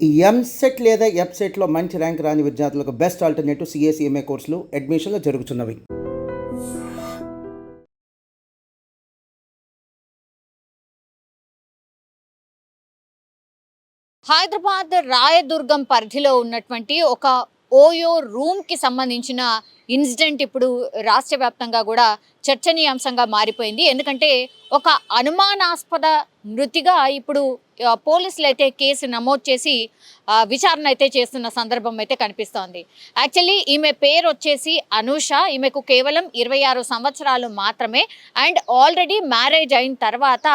ఎంసెట్ లేదా ఎఫ్సెట్లో మంచి ర్యాంక్ రాని విద్యార్థులకు బెస్ట్ ఆల్టర్నేటివ్ సిఎస్ఈఎంఏ కోర్సులు అడ్మిషన్లు జరుగుతున్నవి. హైదరాబాద్ రాయదుర్గం పరిధిలో ఉన్నటువంటి ఒక ఓయో రూమ్కి సంబంధించిన ఇన్సిడెంట్ ఇప్పుడు రాష్ట్ర వ్యాప్తంగా కూడా చర్చనీయాంశంగా మారిపోయింది. ఎందుకంటే ఒక అనుమానాస్పద మృతిగా ఇప్పుడు పోలీసులు అయితే కేసు నమోదు చేసి విచారణ అయితే చేస్తున్న సందర్భం అయితే కనిపిస్తోంది. యాక్చువల్లీ ఈమె పేరు వచ్చేసి అనూష. ఈమెకు కేవలం ఇరవై ఆరు సంవత్సరాలు మాత్రమే. అండ్ ఆల్రెడీ మ్యారేజ్ అయిన తర్వాత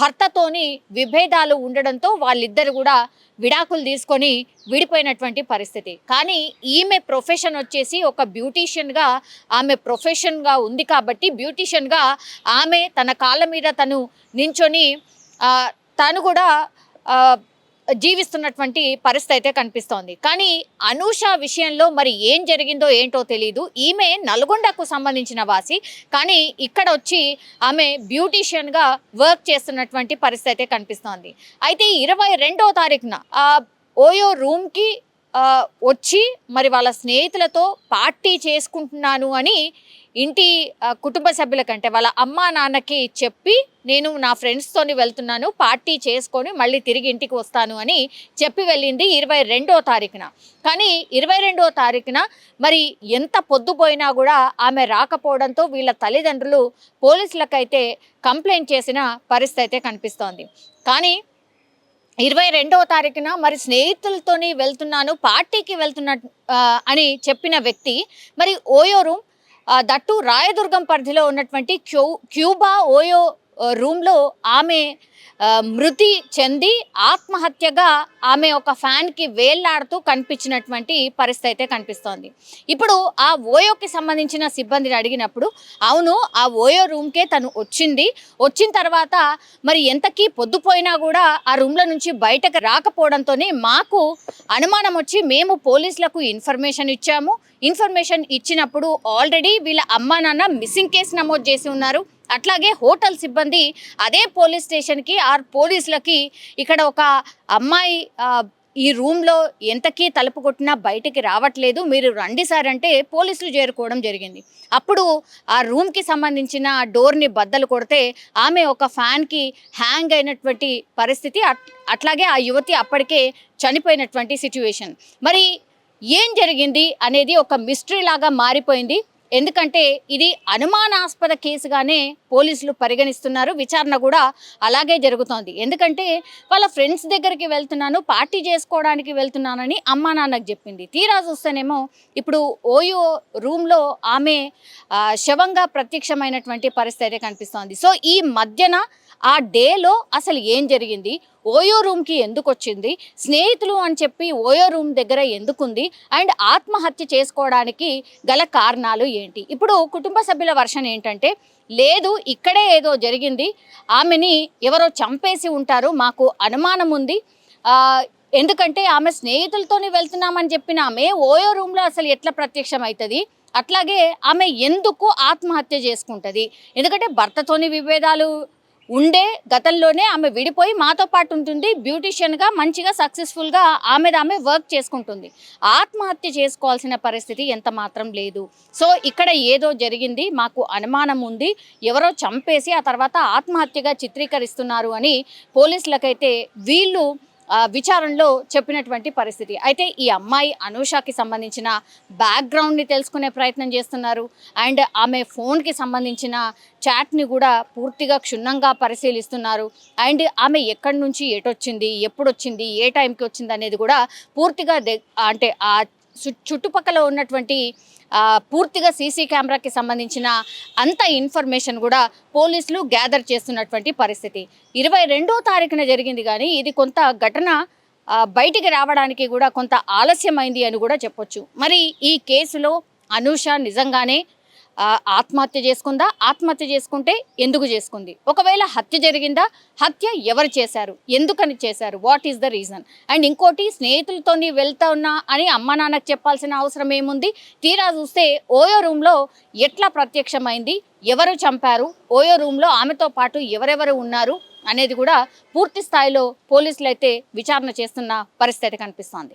భర్తతోని విభేదాలు ఉండడంతో వాళ్ళిద్దరు కూడా విడాకులు తీసుకొని విడిపోయినటువంటి పరిస్థితి. కానీ ఈమె ప్రొఫెషన్ వచ్చేసి ఒక బ్యూటీషియన్గా ఆమె ప్రొఫెషన్గా ఉంది కాబట్టి బ్యూటీషియన్గా ఆమె తన కాళ్ళ మీద తను నించొని తను కూడా జీవిస్తున్నటువంటి పరిస్థితి అయితే కనిపిస్తోంది. కానీ అనూష విషయంలో మరి ఏం జరిగిందో ఏంటో తెలియదు ఈమె నల్గొండకు సంబంధించిన వాసి. కానీ ఇక్కడ వచ్చి ఆమె బ్యూటీషియన్గా వర్క్ చేస్తున్నటువంటి పరిస్థితి అయితే కనిపిస్తోంది. అయితే ఇరవై రెండో తారీఖున ఓయో రూమ్కి వచ్చి మరి వాళ్ళ స్నేహితులతో పార్టీ చేసుకుంటున్నాను అని ఇంటి కుటుంబ సభ్యుల కంటే వాళ్ళ అమ్మా నాన్నకి చెప్పి నేను నా ఫ్రెండ్స్తోని వెళ్తున్నాను పార్టీ చేసుకొని మళ్ళీ తిరిగి ఇంటికి వస్తాను అని చెప్పి వెళ్ళింది ఇరవై రెండో తారీఖున. కానీ ఇరవై రెండో తారీఖున మరి ఎంత పొద్దుపోయినా కూడా ఆమె రాకపోవడంతో వీళ్ళ తల్లిదండ్రులు పోలీసులకైతే కంప్లైంట్ చేసిన పరిస్థితి అయితే కనిపిస్తోంది. కానీ ఇరవై రెండవ తారీఖున మరి స్నేహితులతోని వెళ్తున్నాను పార్టీకి వెళ్తున్న అని చెప్పిన వ్యక్తి మరి ఓయో రూమ్ దట్టు రాయదుర్గం పరిధిలో ఉన్నటువంటి క్యూ క్యూబా ఓయో రూమ్లో ఆమె మృతి చెంది ఆత్మహత్యగా ఆమె ఒక ఫ్యాన్కి వేళ్ళాడుతూ కనిపించినటువంటి పరిస్థితి అయితే కనిపిస్తోంది. ఇప్పుడు ఆ ఓయోకి సంబంధించిన సిబ్బందిని అడిగినప్పుడు అవును ఆ ఓయో రూమ్కే తను వచ్చింది. వచ్చిన తర్వాత మరి ఎంతకీ పొద్దుపోయినా కూడా ఆ రూమ్ల నుంచి బయటకు రాకపోవడంతోనే మాకు అనుమానం వచ్చి మేము పోలీసులకు ఇన్ఫర్మేషన్ ఇచ్చాము. ఇన్ఫర్మేషన్ ఇచ్చినప్పుడు ఆల్రెడీ వీళ్ళ అమ్మా నాన్న మిస్సింగ్ కేసు నమోదు చేసి ఉన్నారు. అట్లాగే హోటల్ సిబ్బంది అదే పోలీస్ స్టేషన్కి ఆర్ పోలీసులకి ఇక్కడ ఒక అమ్మాయి ఈ రూమ్లో ఎంతకీ తలుపు కొట్టినా బయటికి రావట్లేదు మీరు రండి సార్ అంటే పోలీసులు చేరుకోవడం జరిగింది. అప్పుడు ఆ రూమ్కి సంబంధించిన డోర్ని బద్దలు కొడితే ఆమె ఒక ఫ్యాన్కి హ్యాంగ్ అయినటువంటి పరిస్థితి అట్- అట్లాగే ఆ యువతి అప్పటికే చనిపోయినటువంటి సిచ్యువేషన్. మరి ఏం జరిగింది అనేది ఒక మిస్టరీ లాగా మారిపోయింది. ఎందుకంటే ఇది అనుమానాస్పద కేసుగానే పోలీసులు పరిగణిస్తున్నారు. విచారణ కూడా అలాగే జరుగుతోంది. ఎందుకంటే వాళ్ళ ఫ్రెండ్స్ దగ్గరికి వెళ్తున్నాను పార్టీ చేసుకోవడానికి వెళ్తున్నానని అమ్మా నాన్నకు చెప్పింది. తీరా చూస్తేనేమో ఇప్పుడు ఓయో రూమ్లో ఆమె శవంగా ప్రత్యక్షమైనటువంటి పరిస్థితి కనిపిస్తోంది. సో ఈ మధ్యన ఆ డేలో అసలు ఏం జరిగింది? ఓయో రూమ్కి ఎందుకు వచ్చింది స్నేహితులు అని చెప్పి ఓయో రూమ్ దగ్గర ఎందుకుంది? అండ్ ఆత్మహత్య చేసుకోవడానికి గల కారణాలు ఏంటి? ఇప్పుడు కుటుంబ సభ్యుల వర్షన్ ఏంటంటే లేదు ఇక్కడే ఏదో జరిగింది. ఆమెని ఎవరో చంపేసి ఉంటారు. మాకు అనుమానం ఉంది. ఎందుకంటే ఆమె స్నేహితులతోని వెళ్తున్నామని చెప్పిన ఆమె ఓయో రూమ్లో అసలు ఎట్లా ప్రత్యక్షం అవుతుంది అట్లాగే ఆమె ఎందుకు ఆత్మహత్య చేసుకుంటుంది? ఎందుకంటే భర్తతోని విభేదాలు ఉండే గతంలోనే ఆమె విడిపోయి మాతో పాటు ఉంటుంది బ్యూటిషియన్గా మంచిగా సక్సెస్ఫుల్గా ఆమె ఆమె వర్క్ చేసుకుంటుంది. ఆత్మహత్య చేసుకోవాల్సిన పరిస్థితి ఎంత మాత్రం లేదు. సో ఇక్కడ ఏదో జరిగింది మాకు అనుమానం ఉంది. ఎవరో చంపేసి ఆ తర్వాత ఆత్మహత్యగా చిత్రీకరిస్తున్నారు అని పోలీసులకైతే వీళ్ళు విచారణలో చెప్పినటువంటి పరిస్థితి. అయితే ఈ అమ్మాయి అనూషకి సంబంధించిన బ్యాక్గ్రౌండ్ని తెలుసుకునే ప్రయత్నం చేస్తున్నారు. అండ్ ఆమె ఫోన్కి సంబంధించిన చాట్ని కూడా పూర్తిగా క్షుణ్ణంగా పరిశీలిస్తున్నారు. అండ్ ఆమె ఎక్కడి నుంచి ఎటొచ్చింది ఎప్పుడు వచ్చింది ఏ టైంకి వచ్చింది అనేది కూడా పూర్తిగా అంటే ఆ చు- చుట్టుపక్కల ఉన్నటువంటి పూర్తిగా సీసీ కెమెరాకి సంబంధించిన అంత ఇన్ఫర్మేషన్ కూడా పోలీసులు గ్యాదర్ చేస్తున్నటువంటి పరిస్థితి. ఇరవై రెండో తారీఖున జరిగింది కానీ ఇది కొంత ఘటన బయటికి రావడానికి కూడా కొంత ఆలస్యమైంది అని కూడా చెప్పొచ్చు. మరి ఈ కేసులో అనూష నిజంగానే ఆత్మహత్య చేసుకుందా? ఆత్మహత్య చేసుకుంటే ఎందుకు చేసుకుంది? ఒకవేళ హత్య జరిగిందా? హత్య ఎవరు చేశారు? ఎందుకని చేశారు? What is the reason and ఇంకోటి స్నేహితులతోని వెళ్తా ఉన్నా అని అమ్మ నాన్నకు చెప్పాల్సిన అవసరం ఏముంది? తీరా చూస్తే ఓయో రూమ్లో ఎట్లా ప్రత్యక్షమైంది? ఎవరు చంపారు? ఓయో రూమ్లో ఆమెతో పాటు ఎవరెవరు ఉన్నారు? అనేది కూడా పూర్తి స్థాయిలో పోలీసులు అయితే విచారణ చేస్తున్న పరిస్థితి కనిపిస్తోంది.